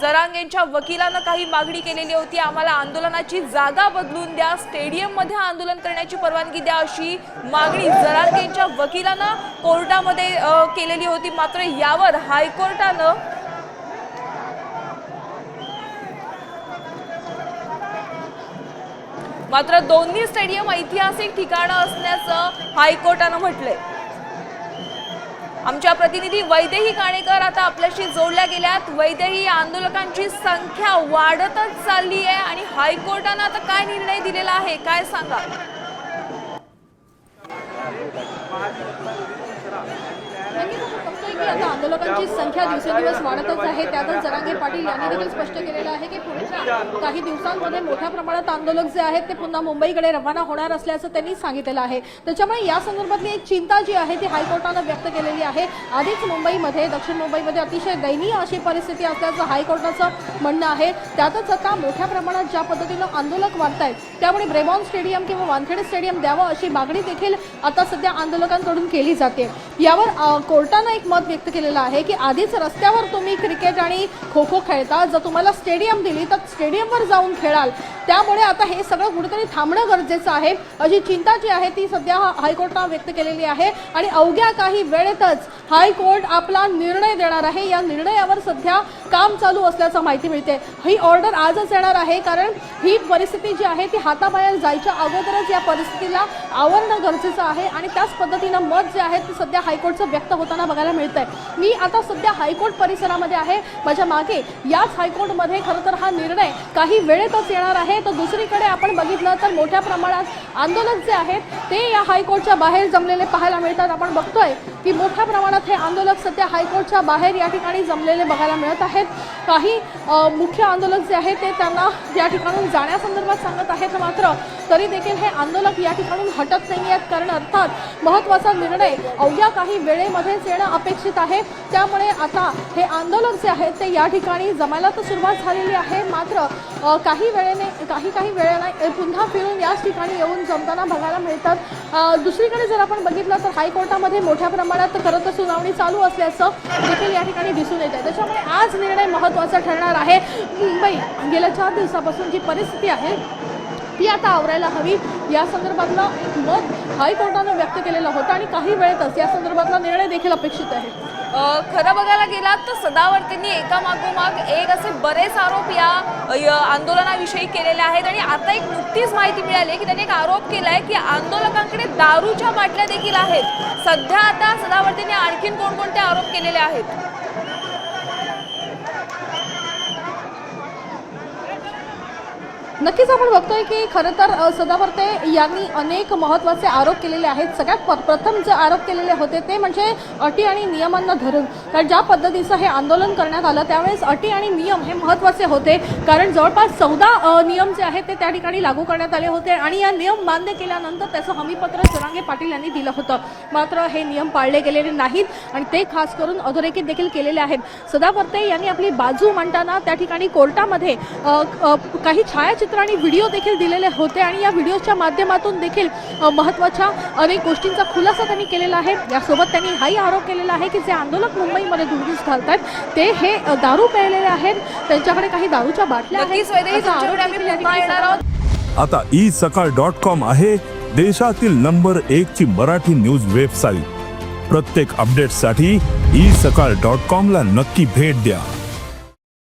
जरांगेंच्या वकिलानं काही मागणी केलेली होती. आम्हाला आंदोलनाची जागा बदलून द्या. स्टेडियममध्ये आंदोलन करण्याची परवानगी द्या अशी मागणी जरांगेंच्या वकिलानं कोर्टामध्ये केलेली होती. मात्र यावर हायकोर्टानं मात्र दोन्ही स्टेडियम ऐतिहासिक ठिकाणं असल्याचं हायकोर्टानं म्हटलंय. आमच्या प्रतिनिधी वैदेही काणेकर आता आपल्याशी जोडल्या गेल्यात. वैदेही या आंदोलकांची संख्या वाढतच चालली आहे आणि हायकोर्टानं आता काय निर्णय दिलेला आहे? काय सांगा नक्कीच आपण बघतोय की आता आंदोलकांची संख्या दिवसेंदिवस वाढतच आहे. त्यातच जरांगे पाटील यांनी देखील स्पष्ट केलेलं आहे की पुढच्या काही दिवसांमध्ये मोठ्या प्रमाणात आंदोलक जे आहेत ते पुन्हा मुंबईकडे रवाना होणार असल्याचं त्यांनी सांगितलेलं आहे. त्याच्यामुळे या संदर्भातली एक चिंता जी आहे ती हायकोर्टानं व्यक्त केलेली आहे. आधीच मुंबईमध्ये दक्षिण मुंबईमध्ये अतिशय दयनीय अशी परिस्थिती असल्याचं हायकोर्टाचं म्हणणं आहे. त्यातच आता मोठ्या प्रमाणात ज्या पद्धतीनं आंदोलक वाढत आहेत त्यामुळे ब्रेबॉन स्टेडियम किंवा वानखेडे स्टेडियम द्यावं अशी मागणी देखील आता सध्या आंदोलकांकडून केली जाते. यावर कोर्टानं एक मत व्यक्त केलेलं आहे आहे की आधीच रस्त्यावर तुम्ही क्रिकेट आणि खो खो खेळता जर तुम्हाला स्टेडियम दिली तर स्टेडियमवर जाऊन खेळाल. त्यामुळे आता हे सगळं कुठेतरी थांबणं गरजेचं आहे. अशी चिंता जी आहे ती सध्या हायकोर्टनं हायकोर्टानं व्यक्त केलेली आहे. आणि अवघ्या काही वेळेतच हायकोर्ट आपला निर्णय देणार आहे. या निर्णयावर सध्या काम चालू असल्याचं माहिती मिळते. ही ऑर्डर आजच येणार आहे कारण ही परिस्थिती जी आहे ती हाताबाहेर जायच्या अगोदरच या परिस्थितीला आवरणं गरजेचं आहे. आणि त्याच पद्धतीनं मत जे आहे ते सध्या हायकोर्टचं व्यक्त होताना बघायला मिळत आहे मी आता सध्या हायकोर्ट परिसरामध्ये आहे. माझ्या मागे याच हायकोर्टमध्ये खरं तर हा निर्णय काही वेळेतच येणार आहे. तर दुसरीकडे आपण बघितलं तर मोठ्या प्रमाणात आंदोलन जे आहेत ते या हायकोर्टच्या बाहेर जमलेले पाहायला मिळतात. आपण बघतोय की मोठ्या प्रमाणात हे आंदोलक सध्या हायकोर्टच्या बाहेर या ठिकाणी जमलेले बघायला मिळत आहेत. काही मुख्य आंदोलक जे आहेत ते त्यांना या ठिकाणून जाण्यासंदर्भात सांगत आहेत. मात्र तरी देखील हे आंदोलक या ठिकाणून हटत नाही आहेत. कारण अर्थात महत्त्वाचा निर्णय अवघ्या काही वेळेमध्येच येणं अपेक्षित आहे. त्यामुळे आता हे आंदोलक जे आहेत ते या ठिकाणी जमायला तर सुरुवात झालेली आहे. मात्र काही वेळेने काही काही वेळेने पुन्हा फिरून याच ठिकाणी येऊन जमताना बघायला मिळतात. दुसरीकडे जर आपण बघितलं तर हायकोर्टामध्ये मोठ्या प्रमाणात खरं तर सुनावणी चालू असल्याचं देखील या ठिकाणी दिसून येत आहे. त्याच्यामुळे आज निर्णय महत्त्वाचा ठरणार आहे. मुंबई गेल्या चार दिवसापासून जी परिस्थिती आहे ती आता आवरायला हवी. या संदर्भातला एक मत हायकोर्टानं व्यक्त केलेलं होतं आणि काही वेळेतच या संदर्भातला निर्णय देखील अपेक्षित आहे. खरं बघायला गेलात तर सदावर्तींनी एकामागोमाग एक बरेच आरोप या आंदोलनाविषयी केलेले आहेत आणि आता एक नुकतीच माहिती मिळाली की त्यांनी एक आरोप केलाय की आंदोलकांकडे दारूच्या बाटल्या देखील आहेत. सध्या आता सदावर्तींनी आणखीन कोणकोणते आरोप केलेले आहेत? नक्कीच आपण बघतोय की खरं तर अ, सदावर्ते यांनी अनेक महत्त्वाचे आरोप केलेले आहेत. सगळ्यात प्रथम जे आरोप केलेले होते ते म्हणजे अटी आणि नियमांना धरून. कारण ज्या पद्धतीचं हे आंदोलन करण्यात आलं त्यावेळेस अटी आणि नियम हे महत्त्वाचे होते. कारण जवळपास चौदा नियम जे आहेत ते त्या ठिकाणी लागू करण्यात आले होते आणि या नियम मान्य केल्यानंतर त्याचं हमीपत्र जरांगे पाटील यांनी दिलं होतं. मात्र हे नियम पाळले गेलेले नाहीत आणि ते खास करून अधोरेखित देखील केलेले आहेत. सदावर्ते यांनी आपली बाजू मांडताना त्या ठिकाणी कोर्टामध्ये काही छायाचित्र आणि व्हिडिओ देखील दिलेले होते आणि या व्हिडिओच्या माध्यमातून देखील महत्त्वाच्या अनेक गोष्टींचा खुलासा त्यांनी केलेला आहे. यासोबत त्यांनी हाही आरोप केलेला आहे की जे आंदोलक मुंबईमध्ये धुडगूस घालतात ते हे दारू प्यायलेले आहेत. त्यांच्याकडे काही दारूच्या बाटल्या आहेत. आहोत. आता ई सकाळ डॉट कॉम आहे देशातील नंबर एक ची मराठी न्यूज वेबसाईट प्रत्येक अपडेटसाठी ई सकाळ डॉट कॉम ला नक्की भेट द्या.